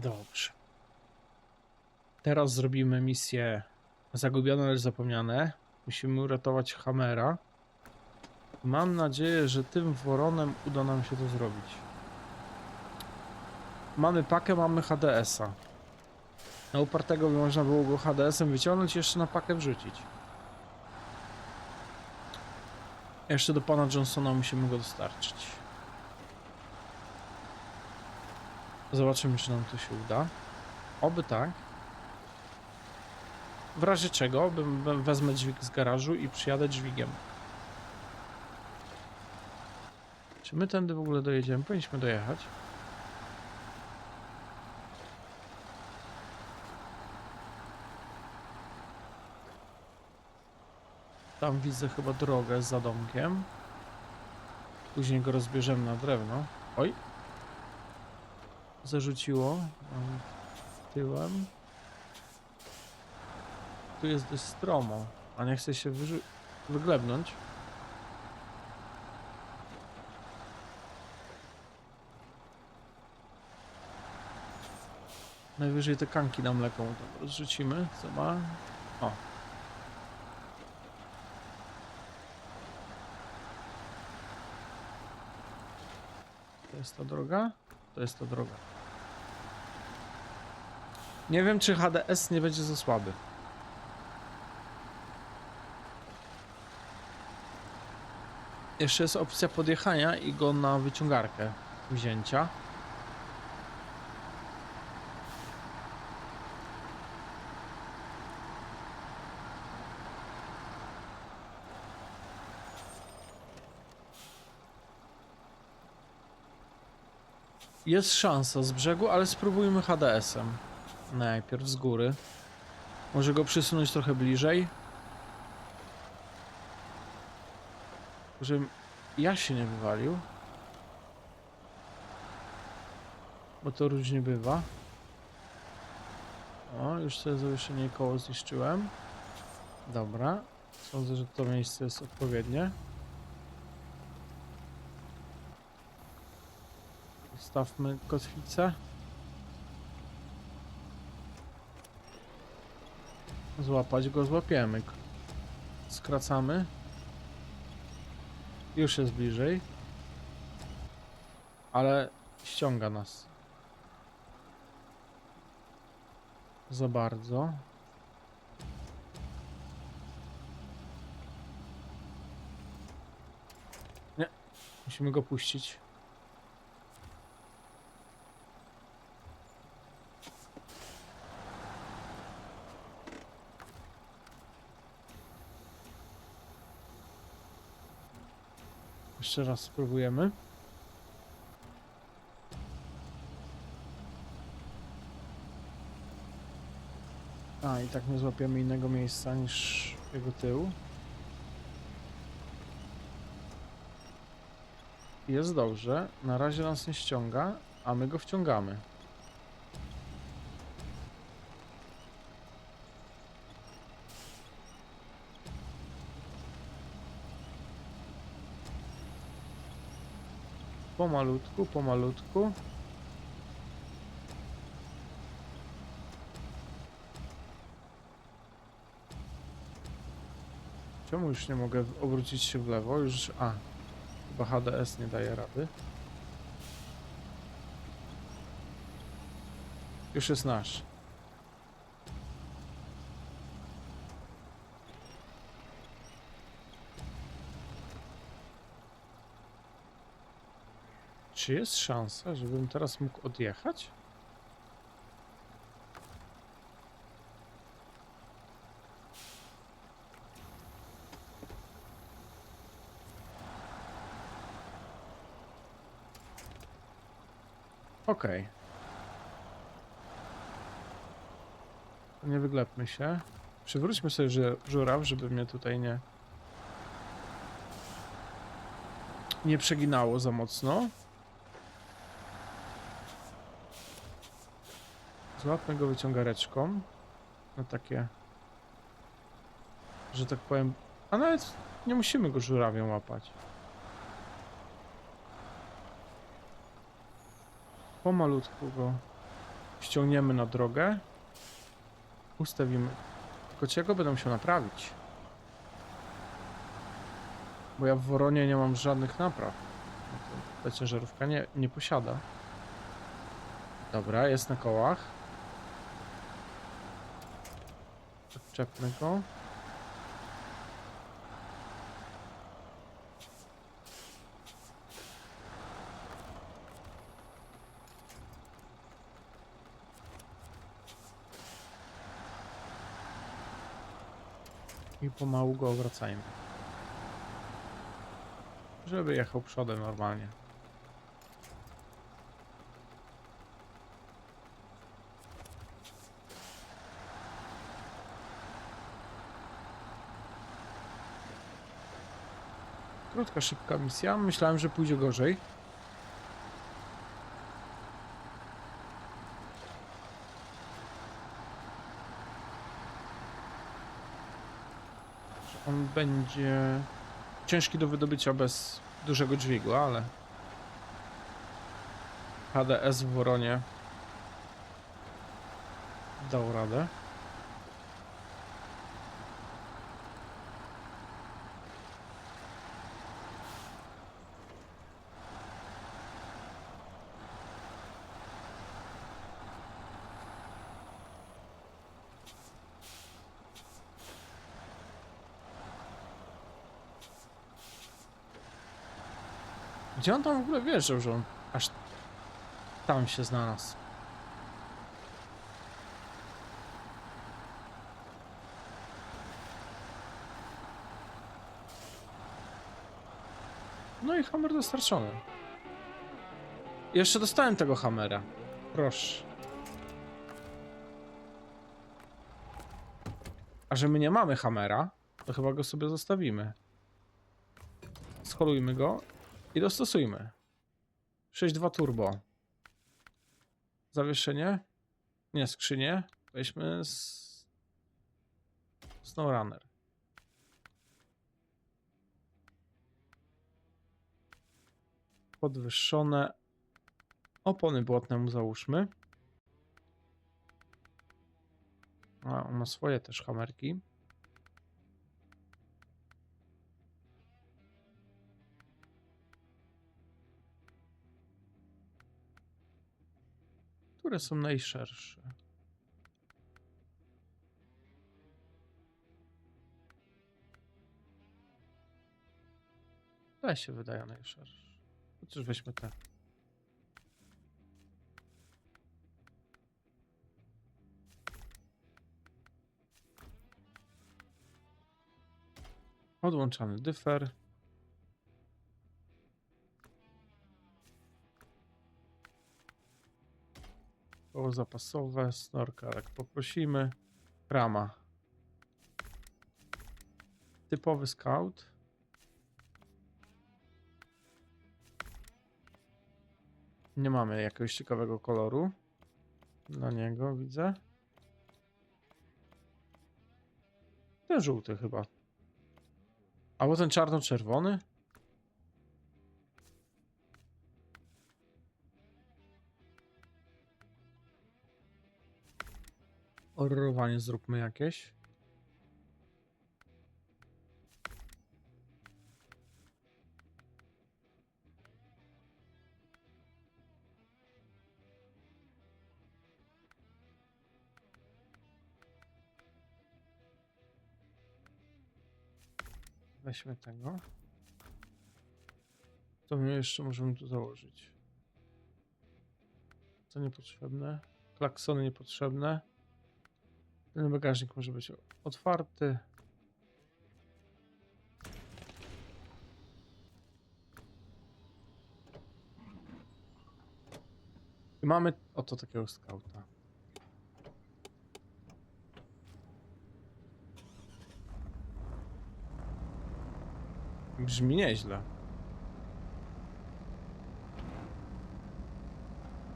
Dobrze. Teraz zrobimy misję Zagubione, lecz zapomniane. Musimy uratować Hamera. Mam nadzieję, że tym woronem uda nam się to zrobić. Mamy pakę, mamy HDS-a. Na upartego by można było go HDS-em wyciągnąć i jeszcze na pakę wrzucić. Jeszcze do pana Johnsona musimy go dostarczyć. Zobaczymy, czy nam to się uda. Oby tak. W razie czego bym- wezmę dźwig z garażu i przyjadę dźwigiem. Czy my tędy w ogóle dojedziemy? Powinniśmy dojechać. Tam widzę chyba drogę za domkiem. Później go rozbierzemy na drewno. Oj. Zarzuciło. Tyłem. Tu jest dość stromo, a nie chce się wyglebnąć. Najwyżej te kanki na mleko mu tam rozrzucimy. Co ma? O. To jest ta droga? To jest ta droga. Nie wiem, czy HDS nie będzie za słaby. Jeszcze jest opcja podjechania i go na wyciągarkę wzięcia. Jest szansa z brzegu, ale spróbujmy HDS-em. Najpierw z góry. Może go przysunąć trochę bliżej. Żebym ja się nie wywalił. Bo to różnie bywa. O, już sobie zawieszenie koło zniszczyłem. Dobra. Sądzę, że to miejsce jest odpowiednie. Stawmy kotwicę. Złapać go złapiemy. Skracamy. Już jest bliżej. Ale ściąga nas. Za bardzo. Nie. Musimy go puścić. Jeszcze raz spróbujemy. A, i tak nie złapiemy innego miejsca niż jego tył. Jest dobrze. Na razie nas nie ściąga, a my go wciągamy. Pomalutku, pomalutku. Czemu już nie mogę obrócić się w lewo? Już. A, chyba HDS nie daje rady. Już jest nasz. Czy jest szansa, żebym teraz mógł odjechać? Okej. Nie wyglepmy się. Przywróćmy sobie ży- żuraw, żeby mnie tutaj nie... Nie przeginało za mocno. Złapmy go wyciągareczką. Na takie... Że tak powiem... A nawet nie musimy go żurawiem łapać. Pomalutku go ściągniemy na drogę. Ustawimy. Tylko czego będę musiał naprawić? Bo ja w Woronie nie mam żadnych napraw. No Ta ciężarówka nie, nie posiada. Dobra, jest na kołach. Odczepnę go. I pomału go obracajmy. Żeby jechał przodem normalnie. Krótka, szybka misja. Myślałem, że pójdzie gorzej. On będzie ciężki do wydobycia bez dużego dźwigu, ale HDS w Woronie dał radę. Gdzie on tam w ogóle wierzył, że on aż tam się znalazł? No i hammer dostarczony. Jeszcze dostałem tego hammera. Proszę. A że my nie mamy hammera, to chyba go sobie zostawimy. Scholujmy go i dostosujmy. 6.2 turbo. Zawieszenie? Nie, skrzynię. Weźmy z... SnowRunner. Podwyższone. Opony błotne mu załóżmy. A, on ma swoje też hamerki. Które są najszersze? Te się wydają najszersze. Chociaż weźmy te. Odłączamy dyfer. Koło zapasowe, snorkelek poprosimy. Rama. Typowy scout. Nie mamy jakiegoś ciekawego koloru dla niego, widzę. Ten żółty chyba. Albo ten czarno-czerwony? Orrowanie zróbmy jakieś. Weźmy tego. To my jeszcze możemy tu założyć. To niepotrzebne. Klaksony niepotrzebne. Ten bagażnik może być otwarty. I mamy oto takiego skauta. Brzmi nieźle.